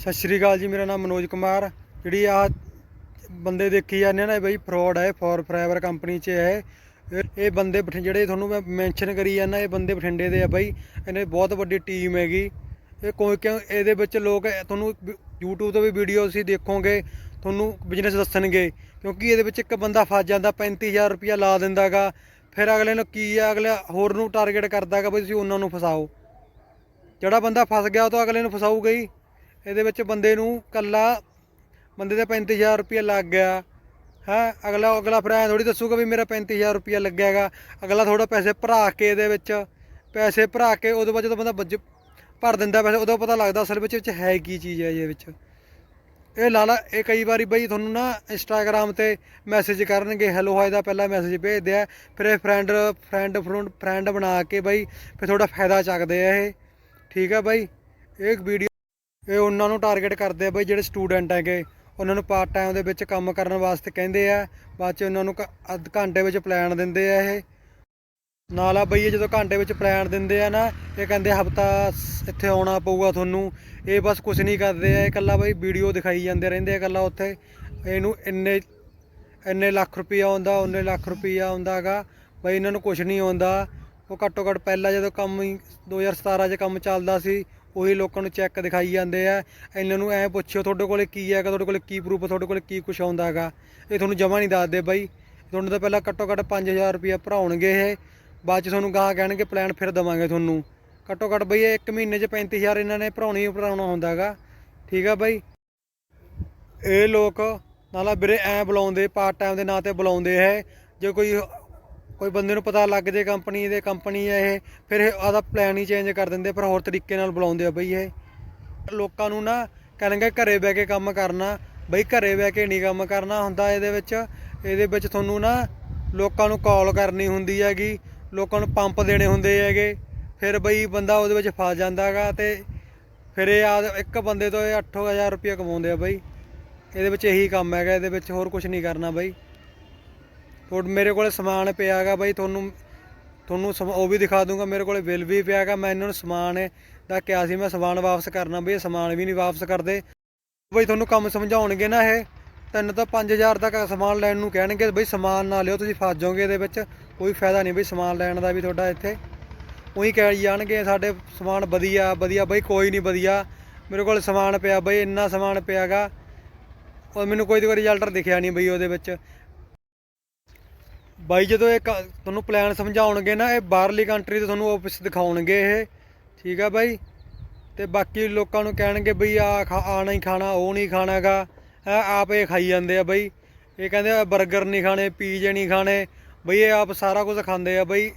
ਸਤਿ ਸ਼੍ਰੀ ਅਕਾਲ ਜੀ, ਮੇਰਾ ਨਾਮ ਮਨੋਜ ਕੁਮਾਰ। ਜਿਹੜੀ ਆ ਬੰਦੇ ਦੇਖੀ ਜਾਂਦੇ ਨੇ ਬਈ ਫਰਾਡ ਹੈ ਫੋਰ ਫਰਾਈਵਰ ਕੰਪਨੀ 'ਚ ਹੈ ਇਹ- ਬੰਦੇ ਬਠਿੰ, ਜਿਹੜੇ ਤੁਹਾਨੂੰ ਮੈਂ ਮੈਂਸ਼ਨ ਕਰੀ ਜਾਂਦਾ, ਇਹ ਬੰਦੇ ਬਠਿੰਡੇ ਦੇ ਆ ਬਾਈ। ਇਹਨੇ ਬਹੁਤ ਵੱਡੀ ਟੀਮ ਹੈਗੀ। ਇਹ ਕੋਈ ਕਿਉਂ, ਇਹਦੇ ਵਿੱਚ ਲੋਕ ਤੁਹਾਨੂੰ ਵੀ- YouTube ਤੋਂ ਵੀ ਵੀਡੀਓ ਤੁਸੀਂ ਦੇਖੋਗੇ, ਤੁਹਾਨੂੰ ਬਿਜ਼ਨਸ ਦੱਸਣਗੇ। ਕਿਉਂਕਿ ਇਹਦੇ ਵਿੱਚ ਇੱਕ ਬੰਦਾ ਫਸ ਜਾਂਦਾ 35000 ਰੁਪਇਆ ਲਾ ਦਿੰਦਾਗਾ। ਫਿਰ ਅਗਲੇ ਨੂੰ ਕੀ ਆ, ਅਗਲਾ ਹੋਰ ਨੂੰ ਟਾਰਗੇਟ ਕਰਦਾਗਾ ਬਈ ਤੁਸੀਂ ਉਹਨਾਂ ਨੂੰ ਫਸਾਓ। ਜਿਹੜਾ ਬੰਦਾ ਫਸ ਗਿਆ, ਉਹ ਤਾਂ ਅਗਲੇ ਨੂੰ ਫਸਾਊਗਾ ਹੀ। ਇਹਦੇ ਵਿੱਚ ਬੰਦੇ ਨੂੰ ਕੱਲਾ ਬੰਦੇ ਦਾ 35000 ਰੁਪਇਆ ਲੱਗ ਗਿਆ। ਹੈ, ਅਗਲਾ ਅਗਲਾ ਫਿਰ ਐਂ ਥੋੜੀ ਦੱਸੂਗਾ ਵੀ ਮੇਰਾ 35000 ਰੁਪਇਆ ਲੱਗਿਆਗਾ ਅਗਲਾ ਥੋੜਾ ਪੈਸੇ ਭਰਾ ਕੇ ਇਹਦੇ ਵਿੱਚ, ਪੈਸੇ ਭਰਾ ਕੇ ਉਦੋਂ ਬਾਅਦ ਜਦੋਂ ਬੰਦਾ ਬੱਜ, ਭਰ ਦਿੰਦਾ ਪੈਸੇ, ਉਦੋਂ ਪਤਾ ਲੱਗਦਾ ਅਸਲ ਵਿੱਚ ਵਿੱਚ ਹੈ ਕੀ ਚੀਜ਼ ਹੈ ਇਹ ਵਿੱਚ। ਇਹ ਲਾਲਾ ਇਹ ਕਈ ਵਾਰੀ ਬਈ ਤੁਹਾਨੂੰ ਨਾ ਇੰਸਟਾਗ੍ਰam ਤੇ ਮੈਸੇਜ ਕਰਨਗੇ ਹੈਲੋ ਹਾਈ ਦਾ ਪਹਿਲਾ ਮੈਸੇਜ ਭੇਜਦੇ ਆ, ਫਿਰ ਇਹ ਫਰੈਂਡ ਫਰੈਂਡ ਫਰੈਂਡ ਬਣਾ ਕੇ ਬਈ, ਫਿਰ ਥੋੜਾ ਫਾਇਦਾ ਚੱਕਦੇ ਆ ਇਹ। ਠੀਕ ਆ ਬਾਈ? ਇਹ ਵੀਡੀਓ ਇਹ ਉਹਨਾਂ ਨੂੰ ਟਾਰਗੇਟ ਕਰਦੇ ਆ ਬਈ ਜਿਹੜੇ ਸਟੂਡੈਂਟ ਹੈਗੇ। ਉਹਨਾਂ ਨੂੰ ਪਾਰਟ ਟਾਈਮ ਦੇ ਵਿੱਚ ਕੰਮ ਕਰਨ ਵਾਸਤੇ ਕਹਿੰਦੇ ਆ। ਬਾਅਦ ਚ ਉਹਨਾਂ ਨੂੰ ਅੱਧ ਘੰਟੇ ਵਿੱਚ ਪਲਾਨ ਦਿੰਦੇ ਆ ਇਹ। ਨਾਲ ਆ ਬਈ ਇਹ ਜਦੋਂ ਘੰਟੇ ਵਿੱਚ ਪਲਾਨ ਦਿੰਦੇ ਆ ਨਾ, ਇਹ ਕਹਿੰਦੇ ਹਫਤਾ ਇੱਥੇ ਆਉਣਾ ਪਊਗਾ ਤੁਹਾਨੂੰ। ਇਹ ਬਸ ਕੁਝ ਨਹੀਂ ਕਰਦੇ ਆ, ਇਹ ਇਕੱਲਾ ਬਈ ਵੀਡੀਓ ਦਿਖਾਈ ਜਾਂਦੇ ਰਹਿੰਦੇ ਆ ਇਕੱਲਾ ਉੱਥੇ। ਇਹਨੂੰ ਇੰਨੇ ਇੰਨੇ ਲੱਖ ਰੁਪਈਆ ਆਉਂਦਾ, ਉਹਨੇ ਲੱਖ ਰੁਪਈਆ ਆਉਂਦਾਗਾ ਬਈ ਇਹਨਾਂ ਨੂੰ ਕੁਝ ਨਹੀਂ ਆਉਂਦਾ। ਉਹ ਘੱਟੋ ਘੱਟ ਪਹਿਲਾਂ ਜਦੋਂ ਕੰਮ ਹੀ 2017 'ਚ ਕੰਮ ਚੱਲਦਾ ਸੀ ਉਹੀ ਲੋਕਾਂ ਨੂੰ ਚੈੱਕ ਦਿਖਾਈ ਜਾਂਦੇ ਆ। ਇਹਨਾਂ ਨੂੰ ਐ ਪੁੱਛਿਓ, ਤੁਹਾਡੇ ਕੋਲੇ ਕੀ ਹੈਗਾ? ਤੁਹਾਡੇ ਕੋਲੇ ਕੀ ਪ੍ਰੂਫ ਤੁਹਾਡੇ ਕੋਲੇ ਕੀ ਕੁਛ ਆਉਂਦਾ ਹੈਗਾ? ਇਹ ਤੁਹਾਨੂੰ ਜਮਾ ਨਹੀਂ ਦੱਸਦੇ ਬਾਈ। ਤੁਹਾਨੂੰ ਤਾਂ ਪਹਿਲਾਂ ਘੱਟੋ ਘੱਟ 5000 ਰੁਪਇਆ ਭਰਾਉਣਗੇ ਇਹ। ਬਾਅਦ ਚ ਤੁਹਾਨੂੰ ਗਾਹ ਕਹਿਣਗੇ ਪਲਾਨ ਫਿਰ ਦਵਾਂਗੇ ਤੁਹਾਨੂੰ। ਘੱਟੋ ਘੱਟ ਬਈ, ਇਹ ਇੱਕ ਮਹੀਨੇ 'ਚ 35000 ਇਹਨਾਂ ਨੇ ਭਰਾਉਣੀ ਭਰਾਉਣਾ ਹੁੰਦਾ ਹੈਗਾ। ਠੀਕ ਆ ਬਾਈ? ਇਹ ਲੋਕ ਨਾਲਾ ਵੀਰੇ ਐ ਬੁਲਾਉਂਦੇ ਪਾਰਟ ਟਾਈਮ ਦੇ ਨਾਂ ਤੇ ਬੁਲਾਉਂਦੇ ਹੈ ਜੇ ਕੋਈ ਕੋਈ ਬੰਦੇ ਨੂੰ ਪਤਾ ਲੱਗ ਜੇ ਕੰਪਨੀ ਦੇ, ਕੰਪਨੀ ਹੈ ਇਹ, ਫਿਰ ਇਹ ਆਦਾ ਪਲਾਨ ਹੀ ਚੇਂਜ ਕਰ ਦਿੰਦੇ ਪਰ ਹੋਰ ਤਰੀਕੇ ਨਾਲ ਬੁਲਾਉਂਦੇ ਆ ਬਈ ਇਹ। ਲੋਕਾਂ ਨੂੰ ਨਾ ਕਹਿਣਗੇ ਘਰੇ ਬਹਿ ਕੇ ਕੰਮ ਕਰਨਾ, ਬਈ ਘਰੇ ਬਹਿ ਕੇ ਨਹੀਂ ਕੰਮ ਕਰਨਾ ਹੁੰਦਾ ਇਹਦੇ ਵਿੱਚ। ਇਹਦੇ ਵਿੱਚ ਤੁਹਾਨੂੰ ਨਾ ਲੋਕਾਂ ਨੂੰ ਕਾਲ ਕਰਨੀ ਹੁੰਦੀ ਹੈਗੀ, ਲੋਕਾਂ ਨੂੰ ਪੰਪ ਦੇਣੇ ਹੁੰਦੇ ਹੈਗੇ। ਫਿਰ ਬਈ ਬੰਦਾ ਉਹਦੇ ਵਿੱਚ ਫਸ ਜਾਂਦਾਗਾ ਤੇ ਫਿਰ ਇਹ ਆ ਇੱਕ ਬੰਦੇ ਤੋਂ ਇਹ 8000 ਰੁਪਏ ਕਮਾਉਂਦੇ ਆ ਬਈ। ਇਹਦੇ ਵਿੱਚ ਇਹੀ ਕੰਮ ਹੈਗਾ, ਇਹਦੇ ਵਿੱਚ ਹੋਰ ਕੁਝ ਨਹੀਂ ਕਰਨਾ ਬਈ। ਤੁਹਾਡੇ ਮੇਰੇ ਕੋਲੇ ਸਮਾਨ ਪਿਆ ਹੈਗਾ ਬਈ, ਤੁਹਾਨੂੰ ਤੁਹਾਨੂੰ ਸਮ- ਉਹ ਵੀ ਦਿਖਾ ਦੂੰਗਾ, ਮੇਰੇ ਕੋਲੇ ਬਿੱਲ ਵੀ ਪਿਆ ਹੈਗਾ ਮੈਂ ਇਹਨਾਂ ਨੂੰ ਸਮਾਨ ਦਾ ਕਿਹਾ ਸੀ, ਮੈਂ ਸਮਾਨ ਵਾਪਸ ਕਰਨਾ ਬਈ ਸਮਾਨ ਵੀ ਨਹੀਂ ਵਾਪਸ ਕਰਦੇ। ਬਈ ਤੁਹਾਨੂੰ ਕੰਮ ਸਮਝਾਉਣਗੇ ਨਾ ਇਹ, ਤਿੰਨ ਤੋਂ 5000 ਤੱਕ ਸਮਾਨ ਲੈਣ ਨੂੰ ਕਹਿਣਗੇ, ਬਈ ਸਮਾਨ ਨਾ ਲਿਓ, ਤੁਸੀਂ ਫਸ ਜਾਓਗੇ ਇਹਦੇ ਵਿੱਚ, ਕੋਈ ਫਾਇਦਾ ਨਹੀਂ ਬਈ ਸਮਾਨ ਲੈਣ ਦਾ ਵੀ ਤੁਹਾਡਾ ਇੱਥੇ। ਉਹੀ ਕਹਿ ਜਾਣਗੇ, ਸਾਡੇ ਸਮਾਨ ਵਧੀਆ ਵਧੀਆ ਬਈ, ਕੋਈ ਨਹੀਂ ਵਧੀਆ। ਮੇਰੇ ਕੋਲ ਸਮਾਨ ਪਿਆ ਬਈ, ਇੰਨਾ ਸਮਾਨ ਪਿਆਗਾ। ਔਰ ਮੈਨੂੰ ਕੋਈ ਕੋਈ ਰਿਜ਼ਲਟ ਦਿਖਿਆ ਨਹੀਂ ਬਈ ਉਹਦੇ ਵਿੱਚ। ਬਾਈ ਜਦੋਂ ਇਹ ਕ- ਤੁਹਾਨੂੰ ਪਲਾਨ ਸਮਝਾਉਣਗੇ ਨਾ, ਇਹ ਬਾਹਰਲੀ ਕੰਟਰੀ ਤੋਂ ਤੁਹਾਨੂੰ ਆਫਿਸ ਦਿਖਾਉਣਗੇ ਇਹ। ਠੀਕ ਆ ਬਾਈ? ਤੇ ਬਾਕੀ ਲੋਕਾਂ ਨੂੰ ਕਹਿਣਗੇ ਬਈ ਆ ਆਣਾ ਨਹੀਂ ਖਾਣਾ, ਉਹ ਨਹੀਂ ਖਾਣਾਗਾ। ਹੈ ਆਪ ਇਹ ਖਾਈ ਜਾਂਦੇ ਆ ਬਈ। ਇਹ ਕਹਿੰਦੇ ਆ 버ਗਰ ਨਹੀਂ ਖਾਣੇ ਪੀਜ਼ੇ ਨਹੀਂ ਖਾਣੇ। ਬਈ ਇਹ ਆਪ ਸਾਰਾ ਕੁਝ ਖਾਂਦੇ ਆ ਬਈ।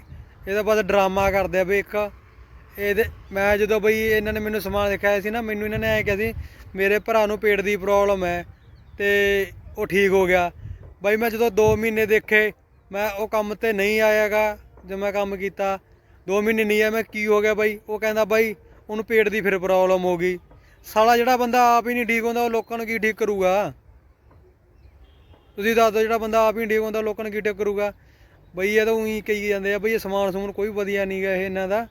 ਇਹਦਾ ਬਸ ਡਰਾਮਾ ਕਰਦੇ ਆ ਬਈ ਇੱਕ। ਇਹਦੇ, ਮੈਂ ਜਦੋਂ ਬਈ ਇਹਨਾਂ ਨੇ ਮੈਨੂੰ ਸਮਾਨ ਦਿਖਾਇਆ ਸੀ ਨਾ, ਮੈਨੂੰ ਇਹਨਾਂ ਨੇ ਐ ਕਿਹਾ ਸੀ, ਮੇਰੇ ਭਰਾ ਨੂੰ ਪੇਟ ਦੀ ਪ੍ਰੋਬਲਮ ਹੈ ਤੇ ਉਹ ਠੀਕ ਹੋ ਗਿਆ। ਬਾਈ ਮੈਂ ਜਦੋਂ 2 ਮਹੀਨੇ ਦੇਖੇ ਮੈਂ ਉਹ ਕੰਮ ਤੇ ਨਹੀਂ ਆਇਆਗਾ, ਜਦ ਮੈਂ ਕੰਮ ਕੀਤਾ। 2 ਮਹੀਨੇ ਨਹੀਂ ਆਇਆ, ਮੈਂ ਕੀ ਹੋ ਗਿਆ ਬਾਈ? ਉਹ ਕਹਿੰਦਾ, ਬਾਈ, ਉਹਨੂੰ ਪੇਟ ਦੀ ਫਿਰ ਪ੍ਰੋਬਲਮ ਹੋ ਗਈ। ਸਾਲਾ ਜਿਹੜਾ ਬੰਦਾ ਆਪ ਹੀ ਨਹੀਂ ਠੀਕ ਹੁੰਦਾ, ਉਹ ਲੋਕਾਂ ਨੂੰ ਕੀ ਠੀਕ ਕਰੂਗਾ? ਤੁਸੀਂ ਦੱਸ ਦਿਓ, ਜਿਹੜਾ ਬੰਦਾ ਆਪ ਹੀ ਠੀਕ ਹੁੰਦਾ ਲੋਕਾਂ ਨੂੰ ਕੀ ਠੀਕ ਕਰੂਗਾ? ਬਈ, ਇਹ ਤਾਂ ਉਹੀ ਕਹੀ ਜਾਂਦੇ ਆ, ਬਈ, ਇਹ ਸਮਾਨ ਸਮੂਨ ਕੋਈ ਵਧੀਆ ਨਹੀਂ ਗਾ ਇਹ ਇਹਨਾਂ ਦਾ।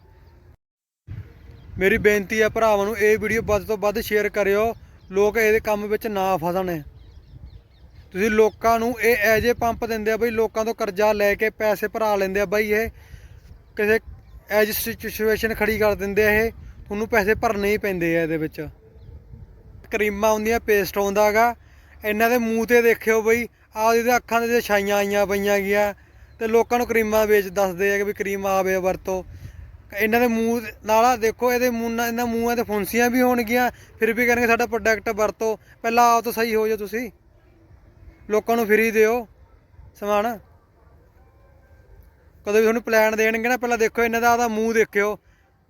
ਮੇਰੀ ਬੇਨਤੀ ਆ ਭਰਾਵਾਂ ਨੂੰ, ਇਹ ਵੀਡੀਓ ਵੱਧ ਤੋਂ ਵੱਧ ਸ਼ੇਅਰ ਕਰਿਓ। ਲੋਕ ਇਹਦੇ ਕੰਮ ਵਿੱਚ ਨਾ ਫਸਣ। ਤੁਸੀਂ ਲੋਕਾਂ ਨੂੰ ਇਹ ਐਜੇ ਪੰਪ ਦਿੰਦੇ ਆ ਬਈ, ਲੋਕਾਂ ਤੋਂ ਕਰਜ਼ਾ ਲੈ ਕੇ ਪੈਸੇ ਭਰਾ ਲੈਂਦੇ ਆ ਬਈ ਇਹ। ਕਿਸੇ ਐਜ ਸਿਚੁਏਸ਼ਨ ਖੜੀ ਕਰ ਦਿੰਦੇ ਆ ਇਹ। ਤੁਹਾਨੂੰ ਪੈਸੇ ਭਰਨੇ ਹੀ ਪੈਂਦੇ ਆ ਇਹਦੇ ਵਿੱਚ। ਕਰੀਮਾਂ ਹੁੰਦੀਆਂ ਪੇਸਟ ਆਉਂਦਾਗਾ ਇਹਨਾਂ ਦੇ ਮੂੰਹ ਤੇ ਦੇਖਿਓ ਬਈ, ਆਹ ਇਹਦੇ ਅੱਖਾਂ ਦੇ ਛਾਈਆਂ ਆਈਆਂ ਪਈਆਂ ਗਿਆ। ਤੇ ਲੋਕਾਂ ਨੂੰ ਕਰੀਮਾਂ ਵੇਚ ਦੱਸਦੇ ਆ ਕਿ ਵੀ ਕਰੀਮ ਆਵੇ, ਵਰਤੋ। ਇਹਨਾਂ ਦੇ ਮੂੰਹ ਨਾਲ ਦੇਖੋ, ਇਹਦੇ ਮੂੰਹ ਨਾਲ, ਇਹਨਾਂ ਮੂੰਹਾਂ ਤੇ ਫੁੰਸੀਆਂ ਵੀ ਹੋਣਗੀਆਂ। ਫਿਰ ਵੀ ਕਹਿਣਗੇ ਸਾਡਾ ਪ੍ਰੋਡਕਟ ਵਰਤੋ। ਪਹਿਲਾਂ ਆਪ ਤਾਂ ਸਹੀ ਹੋ ਜਾਓ ਤੁਸੀਂ। ਲੋਕਾਂ ਨੂੰ ਫਰੀ ਦਿਓ, ਸਮਾਨ। ਕਦੇ ਵੀ ਤੁਹਾਨੂੰ ਪਲਾਨ ਦੇਣਗੇ ਨਾ, ਪਹਿਲਾਂ ਦੇਖੋ, ਇਹਨਾਂ ਦਾ ਆਦਾ ਮੂੰਹ ਦੇਖਿਓ।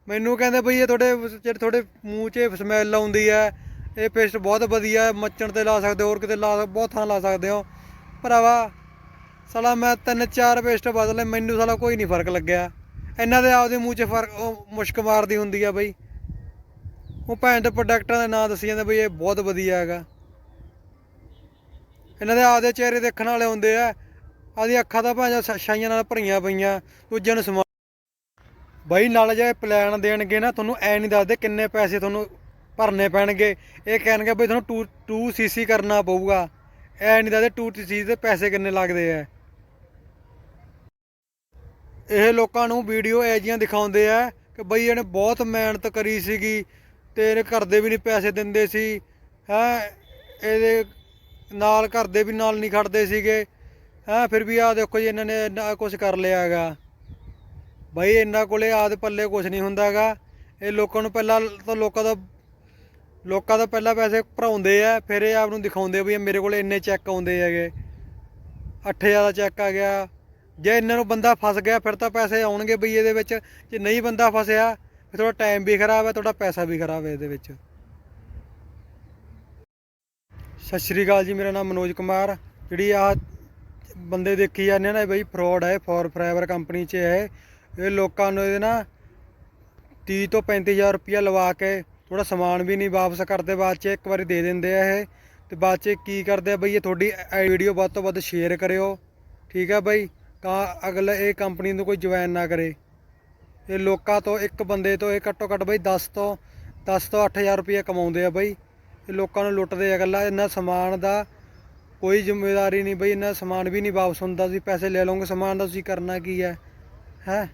ਮੈਨੂੰ ਕਹਿੰਦੇ ਬਈ ਇਹ ਤੁਹਾਡੇ ਜਿਹੜੇ ਤੁਹਾਡੇ ਮੂੰਹ 'ਚ ਸਮੈਲ ਆਉਂਦੀ ਹੈ, ਇਹ ਪੇਸਟ ਬਹੁਤ ਵਧੀਆ ਹੈ ਮੱਚਣ ਤੇ ਲਾ ਸਕਦੇ ਹੋ, ਹੋਰ ਕਿਤੇ ਲਾ, ਬਹੁਤ ਥਾਂ ਲਾ ਸਕਦੇ ਹੋ। ਭਰਾਵਾ, ਸਾਲਾ ਮੈਂ ਤਿੰਨ ਚਾਰ ਪੇਸਟ ਬਦਲੇ ਮੈਨੂੰ ਸਾਲਾ ਕੋਈ ਨਹੀਂ ਫ਼ਰਕ ਲੱਗਿਆ। ਇਹਨਾਂ ਦੇ ਆਪਦੇ ਮੂੰਹ 'ਚ ਫ਼ਰਕ ਮੁਸ਼ਕ ਮਾਰਦੀ ਹੁੰਦੀ ਆ ਬਈ। ਉਹ ਭੈਣ ਦੇ ਪ੍ਰੋਡਕਟਾਂ ਦੇ ਨਾਂ ਦੱਸੀ ਜਾਂਦੇ ਬਈ ਇਹ ਬਹੁਤ ਵਧੀਆ ਹੈਗਾ। ਇਹਨਾਂ ਦੇ ਆਪਦੇ ਚਿਹਰੇ ਦੇਖਣ ਵਾਲੇ ਹੁੰਦੇ ਆ। ਆਦੀ ਅੱਖਾਂ ਤਾਂ ਭਾਂਜਾ ਛਾਈਆਂ ਨਾਲ ਭਰੀਆਂ ਪਈਆਂ, ਦੂਜਿਆਂ ਨੂੰ ਸਮਾ ਬਾਈ, ਨਾਲ ਜੇ ਪਲਾਨ ਦੇਣਗੇ ਨਾ, ਤੁਹਾਨੂੰ ਐ ਨਹੀਂ ਦੱਸਦੇ ਕਿੰਨੇ ਪੈਸੇ ਤੁਹਾਨੂੰ ਭਰਨੇ ਪੈਣਗੇ। ਇਹ ਕਹਿਣਗੇ ਬਈ ਤੁਹਾਨੂੰ 2 2 ਸੀਸੀ ਕਰਨਾ ਪਊਗਾ। ਐ ਨਹੀਂ ਦੱਸਦੇ 2 ਸੀਸੀ ਦੇ ਪੈਸੇ ਕਿੰਨੇ ਲੱਗਦੇ ਆ। ਇਹ ਲੋਕਾਂ ਨੂੰ ਵੀਡੀਓ ਐ ਜੀਆਂ ਦਿਖਾਉਂਦੇ ਆ ਕਿ ਬਈ ਇਹਨੇ ਬਹੁਤ ਮਿਹਨਤ ਕਰੀ ਸੀਗੀ ਤੇ ਇਹਨੇ ਘਰ ਦੇ ਵੀ ਨਹੀਂ ਪੈਸੇ ਦਿੰਦੇ ਸੀ। ਹੈ, ਇਹਦੇ ਨਾਲ ਘਰ ਦੇ ਵੀ ਨਾਲ ਨਹੀਂ ਖੜਦੇ ਸੀਗੇ। ਹੈ, ਫਿਰ ਵੀ ਆ ਦੇਖੋ ਜੀ, ਇਹਨਾਂ ਨੇ ਇੰਨਾ ਕੁਝ ਕਰ ਲਿਆ ਹੈਗਾ। ਬਾਈ ਇਹਨਾਂ ਕੋਲੇ ਆਦ ਪੱਲੇ ਕੁਝ ਨਹੀਂ ਹੁੰਦਾਗਾ ਇਹ ਲੋਕਾਂ ਨੂੰ ਪਹਿਲਾਂ ਤਾਂ ਲੋਕਾਂ ਦਾ ਲੋਕਾਂ ਦਾ ਪਹਿਲਾਂ ਪੈਸੇ ਭਰਾਉਂਦੇ ਆ, ਫਿਰ ਇਹ ਆਪ ਨੂੰ ਦਿਖਾਉਂਦੇ ਆ ਵੀ ਮੇਰੇ ਕੋਲੇ ਇੰਨੇ ਚੈੱਕ ਆਉਂਦੇ ਹੈਗੇ। 8000 ਦਾ ਚੈੱਕ ਆ ਗਿਆ। ਜੇ ਇਹਨਾਂ ਨੂੰ ਬੰਦਾ ਫਸ ਗਿਆ, ਫਿਰ ਤਾਂ ਪੈਸੇ ਆਉਣਗੇ ਬਈ ਇਹਦੇ ਵਿੱਚ। ਜੇ ਨਹੀਂ ਬੰਦਾ ਫਸਿਆ, ਫਿਰ ਤੁਹਾਡਾ ਟਾਈਮ ਵੀ ਖਰਾਬ ਹੈ ਤੁਹਾਡਾ ਪੈਸਾ ਵੀ ਖਰਾਬ ਹੈ ਇਹਦੇ ਵਿੱਚ। ਸਤਿ ਸ਼੍ਰੀ ਅਕਾਲ ਜੀ, ਮੇਰਾ ਨਾਮ ਮਨੋਜ ਕੁਮਾਰ। ਜਿਹੜੀ ਆ ਬੰਦੇ ਦੇਖੀ ਜਾਂਦੇ ਆ ਨਾ, ਇਹ ਬਈ ਫਰਾਡ ਹੈ ਫੋਰ ਫਰਾਈਵਰ ਕੰਪਨੀ 'ਚ ਹੈ ਇਹ। ਲੋਕਾਂ ਨੂੰ ਇਹਦੇ ਨਾ 30 ਤੋਂ 35000 ਰੁਪਇਆ ਲਵਾ ਕੇ ਥੋੜਾ ਸਮਾਨ ਵੀ ਨਹੀਂ ਵਾਪਸ ਕਰਦੇ, ਬਾਅਦ 'ਚ ਇੱਕ ਵਾਰੀ ਦੇ ਦਿੰਦੇ ਆ ਇਹ। ਤੇ ਬਾਅਦ 'ਚ ਕੀ ਕਰਦੇ ਆ ਬਈ, ਇਹ ਤੁਹਾਡੀ ਵੀਡੀਓ ਵੱਧ ਤੋਂ ਵੱਧ ਸ਼ੇਅਰ ਕਰਿਓ। ਠੀਕ ਹੈ ਬਈ, ਤਾਂ ਅਗਲਾ ਇਹ ਕੰਪਨੀ ਨੂੰ ਕੋਈ ਜੁਆਇਨ ਨਾ ਕਰੇ। ਇਹ ਲੋਕਾਂ ਤੋਂ, ਇੱਕ ਬੰਦੇ ਤੋਂ ਇਹ ਘੱਟੋ ਘੱਟ ਬਈ 10 ਤੋਂ 10 ਤੋਂ 8000 ਰੁਪਇਆ ਕਮਾਉਂਦੇ ਆ ਬਈ। ਇਹ ਲੋਕਾਂ ਨੂੰ ਲੁੱਟਦੇ ਆ ਗੱਲਾਂ, ਇਹਨਾਂ ਸਮਾਨ ਦਾ ਕੋਈ ਜ਼ਿੰਮੇਵਾਰੀ ਨਹੀਂ ਬਈ, ਇਹਨਾਂ ਸਮਾਨ ਵੀ ਨਹੀਂ ਵਾਪਸ ਹੁੰਦਾ, ਤੁਸੀਂ ਪੈਸੇ ਲੈ ਲਓਗੇ, ਸਮਾਨ ਦਾ ਤੁਸੀਂ ਕਰਨਾ ਕੀ ਹੈ? ਹੈ?